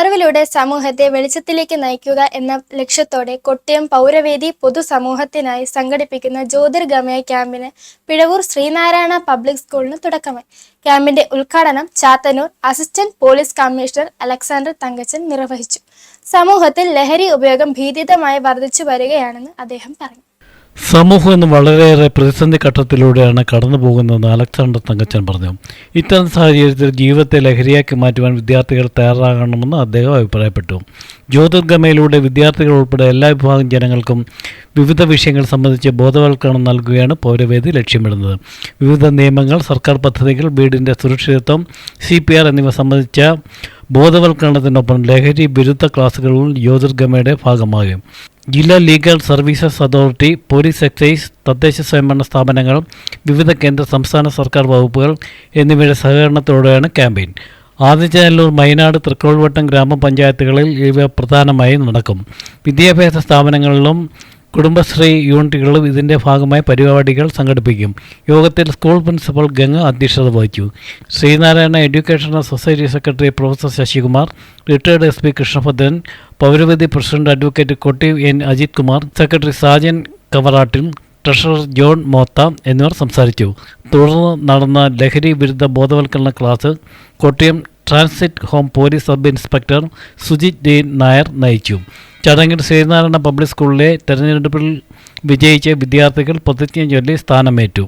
അറിവിലൂടെ സമൂഹത്തെ വെളിച്ചത്തിലേക്ക് നയിക്കുക എന്ന ലക്ഷ്യത്തോടെ കൊട്ടിയം പൗരവേദി പൊതുസമൂഹത്തിനായി സംഘടിപ്പിക്കുന്ന ജ്യോതിർഗമയ ക്യാമ്പിന് പിഴവൂർ ശ്രീനാരായണ പബ്ലിക് സ്കൂളിന് തുടക്കമായി. ക്യാമ്പിന്റെ ഉദ്ഘാടനം Chathannoor assistant police commissioner Alexander Thankachan നിർവഹിച്ചു. സമൂഹത്തിൽ ലഹരി ഉപയോഗം ഭീതിതമായി വർദ്ധിച്ചു വരികയാണെന്ന് അദ്ദേഹം പറഞ്ഞു. സമൂഹം ഇന്ന് വളരെയേറെ പ്രതിസന്ധി ഘട്ടത്തിലൂടെയാണ് കടന്നു പോകുന്നതെന്ന് അലക്സാണ്ടർ തങ്കച്ചൻ പറഞ്ഞു. ഇത്തരം സാഹചര്യത്തിൽ ജീവിതത്തെ ലഹരിയാക്കി മാറ്റുവാൻ വിദ്യാർത്ഥികൾ തയ്യാറാകണമെന്ന് അദ്ദേഹം അഭിപ്രായപ്പെട്ടു. ജ്യോതിർഗമയിലൂടെ വിദ്യാർത്ഥികൾ ഉൾപ്പെടെ എല്ലാ വിഭാഗം ജനങ്ങൾക്കും വിവിധ വിഷയങ്ങൾ സംബന്ധിച്ച് ബോധവൽക്കരണം നൽകുകയാണ് പൗരവേദി ലക്ഷ്യമിടുന്നത്. വിവിധ നിയമങ്ങൾ സർക്കാർ പദ്ധതികൾ വീടിന്റെ സുരക്ഷിതത്വം സി പി ആർ എന്നിവ സംബന്ധിച്ച ബോധവൽക്കരണത്തിനൊപ്പം ലഹരി വിരുദ്ധ ക്ലാസുകളും യോജർഗമയുടെ ഭാഗമാകും. ജില്ലാ legal services authority police excise തദ്ദേശ സ്വയംഭരണ സ്ഥാപനങ്ങൾ വിവിധ കേന്ദ്ര സംസ്ഥാന സർക്കാർ വകുപ്പുകൾ എന്നിവയുടെ സഹകരണത്തോടെയാണ് ക്യാമ്പയിൻ. ആദിചനല്ലൂർ മൈനാട് തൃക്കോൾവട്ടം ഗ്രാമപഞ്ചായത്തുകളിൽ ഇവ പ്രധാനമായും നടക്കും. വിദ്യാഭ്യാസ സ്ഥാപനങ്ങളിലും കുടുംബശ്രീ യൂണിറ്റുകളും ഇതിന്റെ ഭാഗമായി പരിപാടികൾ സംഘടിപ്പിക്കും. യോഗത്തിൽ സ്കൂൾ പ്രിൻസിപ്പൽ ഗംഗ അധ്യക്ഷത വഹിച്ചു. Sreenarayana educational society secretary professor Sasikumar retired S P Krishnabhadran പൗരവതി president advocate Kotti N Ajith Kumar secretary Sajan Kavarattil treasurer John Motha എന്നിവർ സംസാരിച്ചു. തുടർന്ന് നടന്ന ലഹരി വിരുദ്ധ ബോധവൽക്കരണ class Kottayam transit home police sub inspector Sujith Deen Nair നയിച്ചു. ചടങ്ങിൽ Sreenarayana public സ്കൂളിലെ തെരഞ്ഞെടുപ്പിൽ വിജയിച്ച വിദ്യാർത്ഥികൾ പ്രതിജ്ഞ ചൊല്ലി സ്ഥാനമേറ്റു.